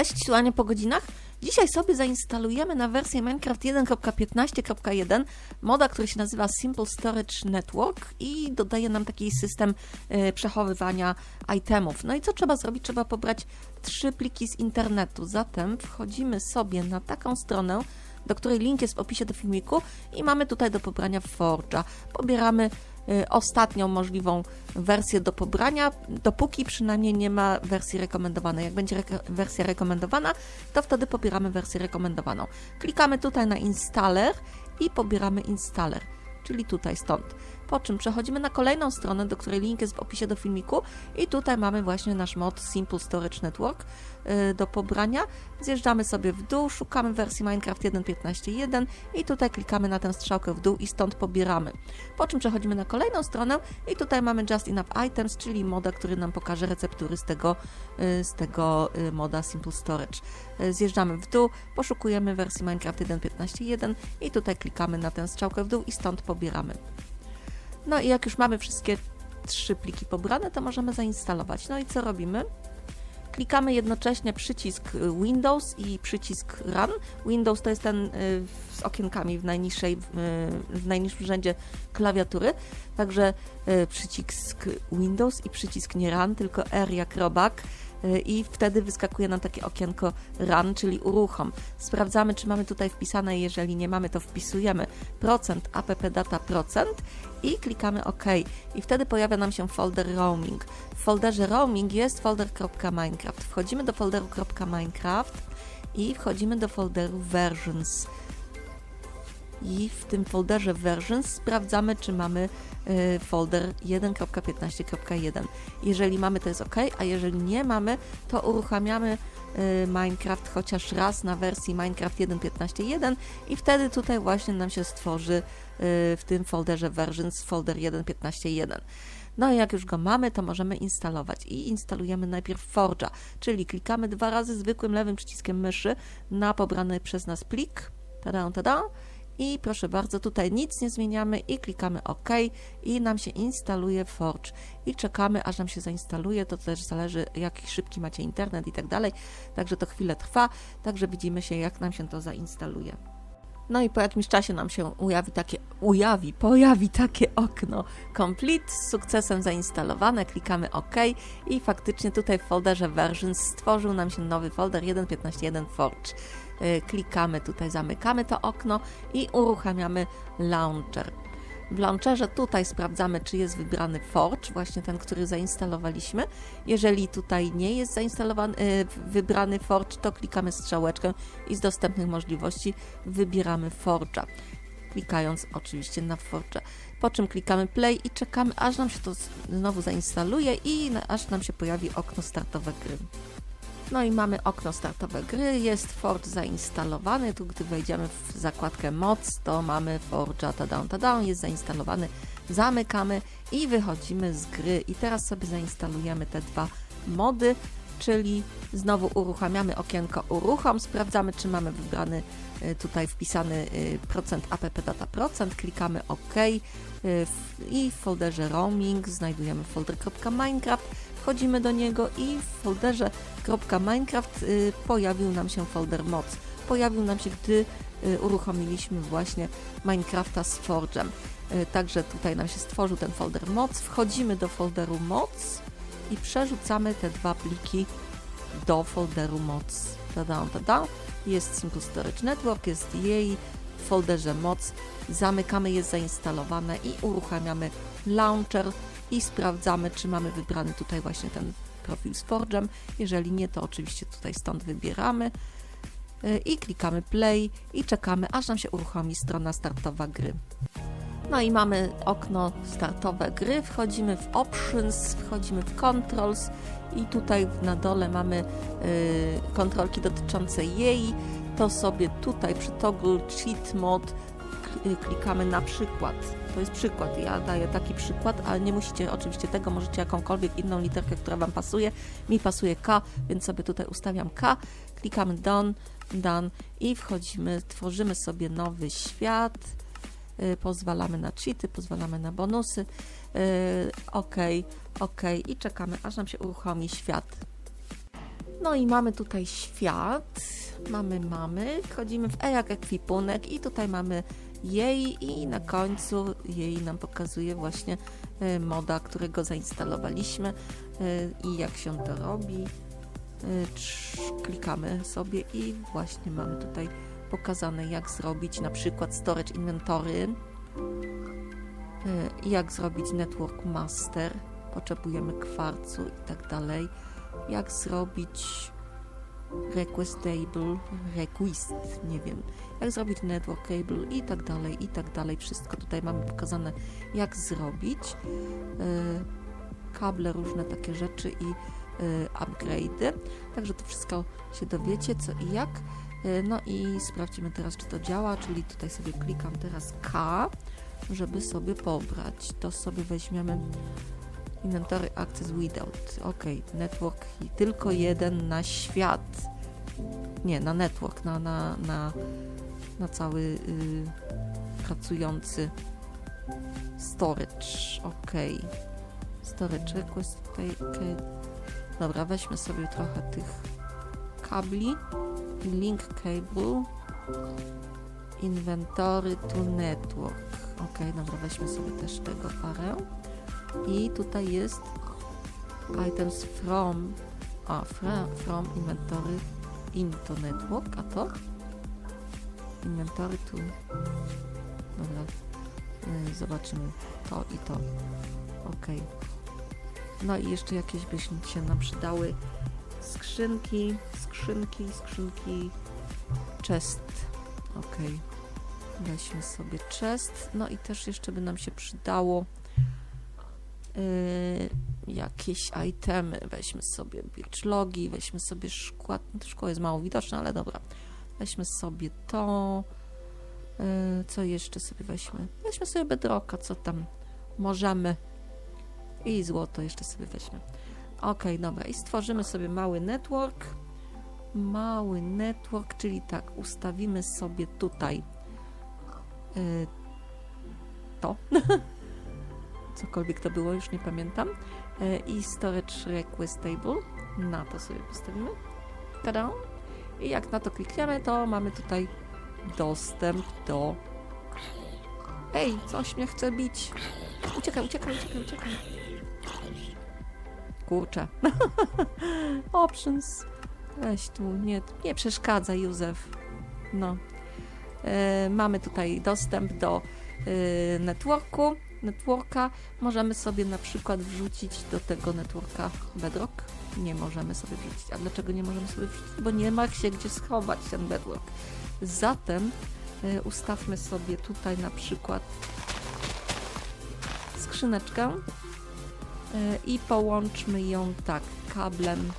Cześć, tu Ania po godzinach. Dzisiaj sobie zainstalujemy na wersję Minecraft 1.15.1 moda, który się nazywa Simple Storage Network i dodaje nam taki system e, przechowywania itemów. No i co trzeba zrobić? Trzeba pobrać trzy pliki z internetu. Zatem wchodzimy sobie na taką stronę, do której link jest w opisie do filmiku i mamy tutaj do pobrania Forge'a. Pobieramy y, ostatnią możliwą wersję do pobrania, dopóki przynajmniej nie ma wersji rekomendowanej. Jak będzie wersja rekomendowana, to wtedy pobieramy wersję rekomendowaną. Klikamy tutaj na installer i pobieramy installer, czyli tutaj stąd. Po czym przechodzimy na kolejną stronę, do której link jest w opisie do filmiku i tutaj mamy właśnie nasz mod Simple Storage Network y, do pobrania. Zjeżdżamy sobie w dół, szukamy wersji Minecraft 1.15.1 i tutaj klikamy na tę strzałkę w dół i stąd pobieramy. Po czym przechodzimy na kolejną stronę i tutaj mamy Just Enough Items, czyli moda, który nam pokaże receptury z tego, y, z tego y, moda Simple Storage. Zjeżdżamy w dół, poszukujemy wersji Minecraft 1.15.1 i tutaj klikamy na tę strzałkę w dół i stąd pobieramy. No i jak już mamy wszystkie trzy pliki pobrane, to możemy zainstalować. No i co robimy? Klikamy jednocześnie przycisk Windows i przycisk Run. Windows to jest ten y, z okienkami w, najniższej, y, w najniższym rzędzie klawiatury, także y, przycisk Windows i przycisk nie Run, tylko R jak robak i wtedy wyskakuje nam takie okienko run, czyli uruchom. Sprawdzamy, czy mamy tutaj wpisane, jeżeli nie mamy, to wpisujemy procent app data procent i klikamy OK. I wtedy pojawia nam się folder roaming. W folderze roaming jest folder.minecraft. Wchodzimy do folderu .minecraft i wchodzimy do folderu versions. I w tym folderze versions sprawdzamy, czy mamy y, folder 1.15.1. Jeżeli mamy, to jest OK, a jeżeli nie mamy, to uruchamiamy y, Minecraft chociaż raz na wersji Minecraft 1.15.1 i wtedy tutaj właśnie nam się stworzy y, w tym folderze versions folder 1.15.1. No i jak już go mamy, to możemy instalować. I instalujemy najpierw Forge'a, czyli klikamy dwa razy zwykłym lewym przyciskiem myszy na pobrany przez nas plik. Tada, tada. I proszę bardzo, tutaj nic nie zmieniamy i klikamy OK i nam się instaluje Forge. I czekamy, aż nam się zainstaluje. To też zależy, jaki szybki macie internet i tak dalej. Także to chwilę trwa. Także widzimy się, jak nam się to zainstaluje. No i po jakimś czasie nam się ujawi takie, ujawi, pojawi takie okno Complete z sukcesem zainstalowane, klikamy OK i faktycznie tutaj w folderze Versions stworzył nam się nowy folder 1.15.1 Forge. Yy, Klikamy tutaj, zamykamy to okno i uruchamiamy Launcher. W launcherze tutaj sprawdzamy, czy jest wybrany Forge, właśnie ten, który zainstalowaliśmy. Jeżeli tutaj nie jest zainstalowany, y, wybrany Forge, to klikamy strzałeczkę i z dostępnych możliwości wybieramy Forge'a. Klikając oczywiście na Forge. Po czym klikamy Play i czekamy, aż nam się to znowu zainstaluje i aż nam się pojawi okno startowe gry. No i mamy okno startowe gry, jest Forge zainstalowany, tu gdy wejdziemy w zakładkę moc, to mamy Forge'a tada, tada, jest zainstalowany, zamykamy i wychodzimy z gry. I teraz sobie zainstalujemy te dwa mody, czyli znowu uruchamiamy okienko uruchom, sprawdzamy czy mamy wybrany y, tutaj wpisany y, procent app data procent, klikamy OK. Y, i w folderze roaming znajdujemy folder.minecraft, wchodzimy do niego i w folderze .minecraft y, pojawił nam się folder moc. Pojawił nam się, gdy y, uruchomiliśmy właśnie Minecrafta z Forge'em. Y, Także tutaj nam się stworzył ten folder moc. Wchodzimy do folderu moc i przerzucamy te dwa pliki do folderu moc. Tada, tada. Jest Simple Storage Network, jest jej w folderze moc. Zamykamy, jest zainstalowane i uruchamiamy launcher i sprawdzamy, czy mamy wybrany tutaj właśnie ten profil z Forge'em. Jeżeli nie, to oczywiście tutaj stąd wybieramy y, i klikamy play i czekamy, aż nam się uruchomi strona startowa gry. No i mamy okno startowe gry, wchodzimy w Options, wchodzimy w Controls i tutaj na dole mamy y, kontrolki dotyczące jej. To sobie tutaj przy toggle Cheat Mode klikamy na przykład. To jest przykład, ja daję taki przykład, ale nie musicie oczywiście tego, możecie jakąkolwiek inną literkę, która Wam pasuje. Mi pasuje K, więc sobie tutaj ustawiam K, klikamy Done, Done i wchodzimy, tworzymy sobie nowy świat y, pozwalamy na cheaty, pozwalamy na bonusy. OK, OK i czekamy, aż nam się uruchomi świat. No i mamy tutaj świat, mamy mamy, wchodzimy w E jak ekwipunek i tutaj mamy jej i na końcu jej nam pokazuje właśnie e, moda, którego zainstalowaliśmy e, i jak się to robi. E, Klikamy sobie i właśnie mamy tutaj pokazane jak zrobić na przykład storage inventory, jak zrobić network master, potrzebujemy kwarcu i tak dalej, jak zrobić request table, request, nie wiem, jak zrobić network cable i tak dalej, i tak dalej. Wszystko tutaj mamy pokazane, jak zrobić. E, Kable, różne takie rzeczy i e, upgrade'y. Także to wszystko się dowiecie, co i jak. E, No i sprawdźmy teraz, czy to działa, czyli tutaj sobie klikam teraz K, żeby sobie pobrać. To sobie weźmiemy Inventory Access Without. Ok, network tylko jeden na świat. Nie, na network, na, na, na, na cały y, pracujący storage. Ok. Storage request. Dobra, weźmy sobie trochę tych kabli. Link cable. Inventory to network. Ok, dobra, weźmy sobie też tego parę. I tutaj jest items from, a from, inventory into network, a to? Inventory to, dobra, y, zobaczymy to i to, ok. No i jeszcze jakieś by się nam przydały. Skrzynki, skrzynki, skrzynki, chest, ok. Weźmy sobie chest, no i też jeszcze by nam się przydało Yy, jakieś itemy. Weźmy sobie birch logi, weźmy sobie szkła. No szkło jest mało widoczne, ale dobra. Weźmy sobie to. Yy, co jeszcze sobie weźmy? Weźmy sobie bedrocka, co tam możemy. I złoto jeszcze sobie weźmy. Ok, dobra. I stworzymy sobie mały network. Mały network, czyli tak, ustawimy sobie tutaj yy, to. cokolwiek to było, już nie pamiętam. E, I storage request table. Na to sobie postawimy. Tada! I jak na to klikniemy, to mamy tutaj dostęp do... Ej, coś mnie chce bić. Uciekaj, uciekaj, uciekaj, uciekaj. Kurczę. Options. Weź tu, nie, nie przeszkadza, Józef. No. E, mamy tutaj dostęp do e, networku networka, możemy sobie na przykład wrzucić do tego networka bedrock. Nie możemy sobie wrzucić. A dlaczego nie możemy sobie wrzucić? Bo nie ma się gdzie schować ten bedrock. Zatem y, ustawmy sobie tutaj na przykład skrzyneczkę y, i połączmy ją tak kablem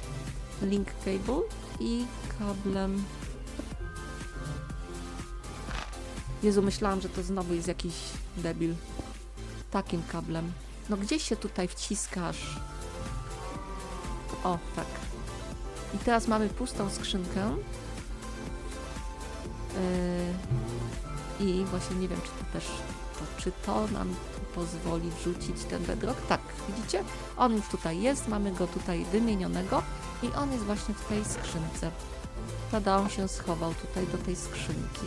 link cable i kablem Jezu, myślałam, że to znowu jest jakiś debil takim kablem. No gdzieś się tutaj wciskasz. O, tak. I teraz mamy pustą skrzynkę. Yy, I właśnie nie wiem, czy to też, to, czy to nam pozwoli wrzucić ten bedrock. Tak, widzicie? On już tutaj jest, mamy go tutaj wymienionego i on jest właśnie w tej skrzynce. Tada, on się schował tutaj do tej skrzynki.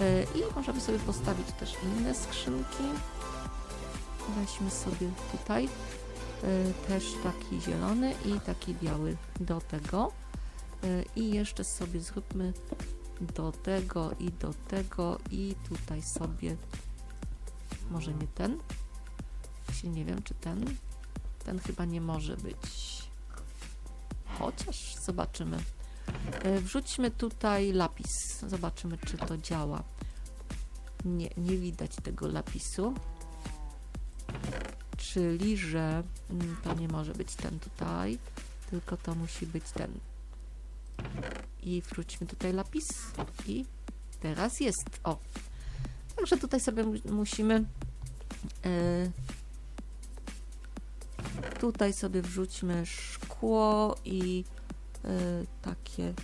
Yy, I możemy sobie postawić też inne skrzynki. Weźmy sobie tutaj y, też taki zielony i taki biały do tego. Y, I jeszcze sobie zróbmy do tego i do tego i tutaj sobie może nie ten. Właśnie nie wiem, czy ten. Ten chyba nie może być. Chociaż zobaczymy. Y, Wrzućmy tutaj lapis. Zobaczymy, czy to działa. Nie, nie widać tego lapisu czyli że mm, to nie może być ten tutaj, tylko to musi być ten. I wróćmy tutaj lapis i teraz jest. O! Także tutaj sobie mu- musimy e, tutaj sobie wrzućmy szkło i e, takie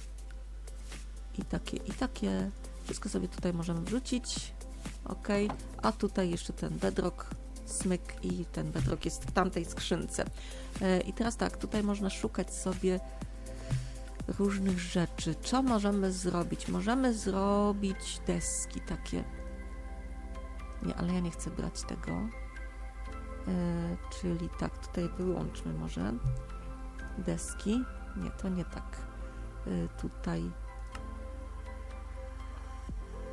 i takie i takie. Wszystko sobie tutaj możemy wrzucić. Ok, a tutaj jeszcze ten bedrock smyk i ten bedrock jest w tamtej skrzynce. E, I teraz tak, tutaj można szukać sobie różnych rzeczy. Co możemy zrobić? Możemy zrobić deski takie. Nie, ale ja nie chcę brać tego. E, czyli tak, tutaj wyłączmy może deski. Nie, to nie tak. E, tutaj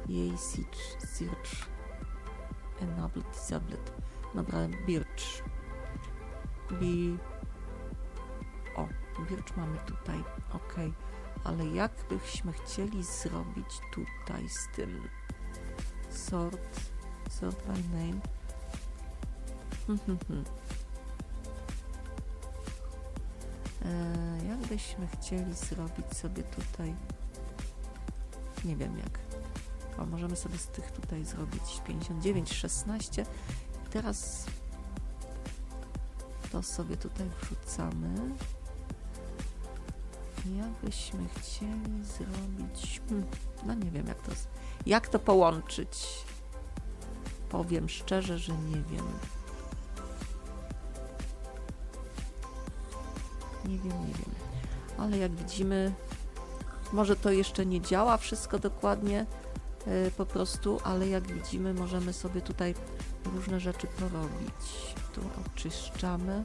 jej search, search enabled, disabled. Dobra, birch. Bi... O, birch mamy tutaj, ok. Ale jak byśmy chcieli zrobić tutaj z tym? Sort, sort by name. Hmm, hmm, hmm. E, jak byśmy chcieli zrobić sobie tutaj? Nie wiem jak. O, możemy sobie z tych tutaj zrobić 59, 16. Teraz to sobie tutaj wrzucamy. Jakbyśmy chcieli zrobić. Hmm, no nie wiem, jak to, jak to połączyć. Powiem szczerze, że nie wiem. Nie wiem, nie wiem. Ale jak widzimy, może to jeszcze nie działa wszystko dokładnie e, po prostu, ale jak widzimy, możemy sobie tutaj różne rzeczy porobić. Tu oczyszczamy.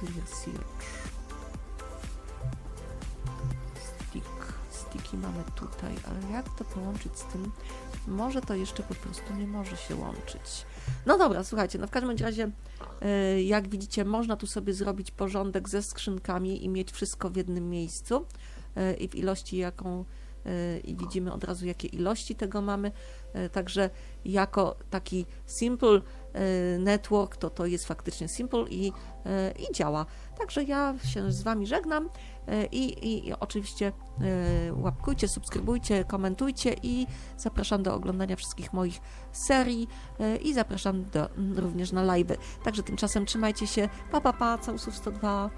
Clear search. Stick. Sticki mamy tutaj, ale jak to połączyć z tym? Może to jeszcze po prostu nie może się łączyć. No dobra, słuchajcie, no w każdym razie, e, jak widzicie, można tu sobie zrobić porządek ze skrzynkami i mieć wszystko w jednym miejscu e, i w ilości, jaką i widzimy od razu, jakie ilości tego mamy. E, Także jako taki simple e, network, to to jest faktycznie simple i, i działa. Także ja się z Wami żegnam i, i, i oczywiście łapkujcie, subskrybujcie, komentujcie i zapraszam do oglądania wszystkich moich serii i zapraszam do, również na live'y. Także tymczasem trzymajcie się, pa pa pa, całusów 102.